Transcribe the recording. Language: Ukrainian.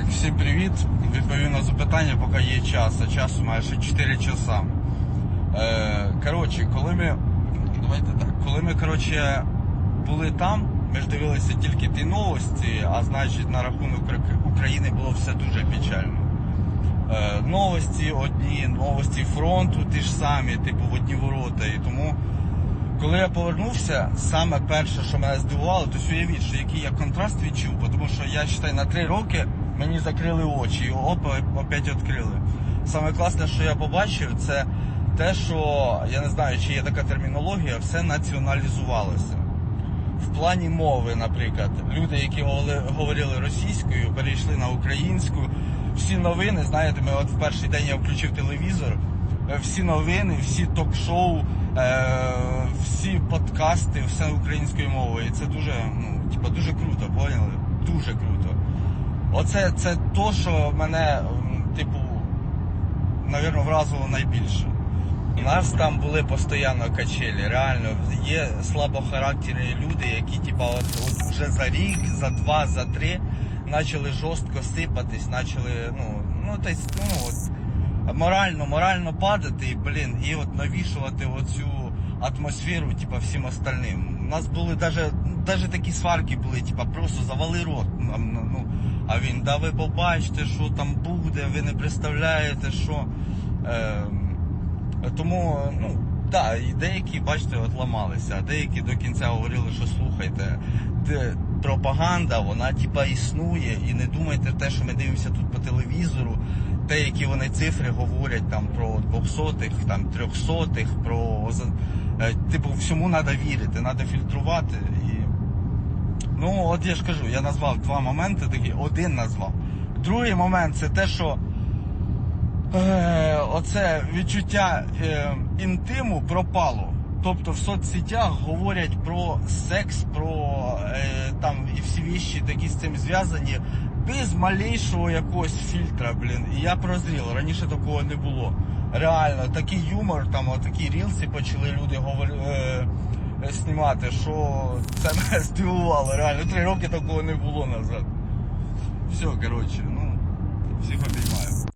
Так, всім привіт. Відповім на запитання, поки є час, а часу має ще 4 часа. Е, коротше, коли ми. Давайте так. Коли ми, коротше, були там, ми ж дивилися тільки ті новості, а значить на рахунок України було все дуже печально. Е, новості одні, новості фронту ті ж самі, типу в одні ворота. І тому коли я повернувся, саме перше, що мене здивувало, то уявіть, що який я контраст відчув, тому що я вважаю, на три роки мені закрили очі, опа, опять відкрили. Саме класне, що я побачив, це те, що я не знаю, чи є така термінологія, все націоналізувалося. В плані мови, наприклад, люди, які говорили, говорили російською, перейшли на українську. Всі новини, знаєте, ми от в перший день я включив телевізор, е, всі новини, всі ток-шоу, е, всі подкасти, все українською мовою. І це дуже, ну, типа, дуже Оце це то, що мене, типу, навірно, вразило найбільше. У нас там були постійно качелі, реально. Є слабохарактерні люди, які типа от, от вже за рік, за два, за три почали жорстко сипатись, почали, ну, ну, то есть, ну, от, морально, морально падати, блін, і от навішувати оцю атмосферу, типа, всім остальним. У нас були даже, даже такі сварки були, типа, просто завали рот. ну, а він, да ви побачите, що там буде, ви не представляєте, що. Е, тому, ну, так, і деякі, бачите, от ламалися, а деякі до кінця говорили, що слухайте, де пропаганда, вона типа існує, і не думайте те, що ми дивимося тут по телевізору, те, які вони цифри говорять там про двохсотих, там трьохсотих, про типу, всьому треба вірити, треба фільтрувати. І... Ну, от я ж кажу, я назвав два моменти такі, один назвав. Другий момент це те, що Е, оце відчуття е, інтиму пропало. Тобто в соцсетях говорять про секс, про е, там і всі віщі такі з цим зв'язані, без малейшого якогось фільтра, блін. І я прозріл. раніше такого не було. Реально, такий юмор, там такі рілси почали люди говор... е, е, знімати, що це мене здивувало. Реально, три роки такого не було назад. Все, коротше, ну, всіх обіцяю.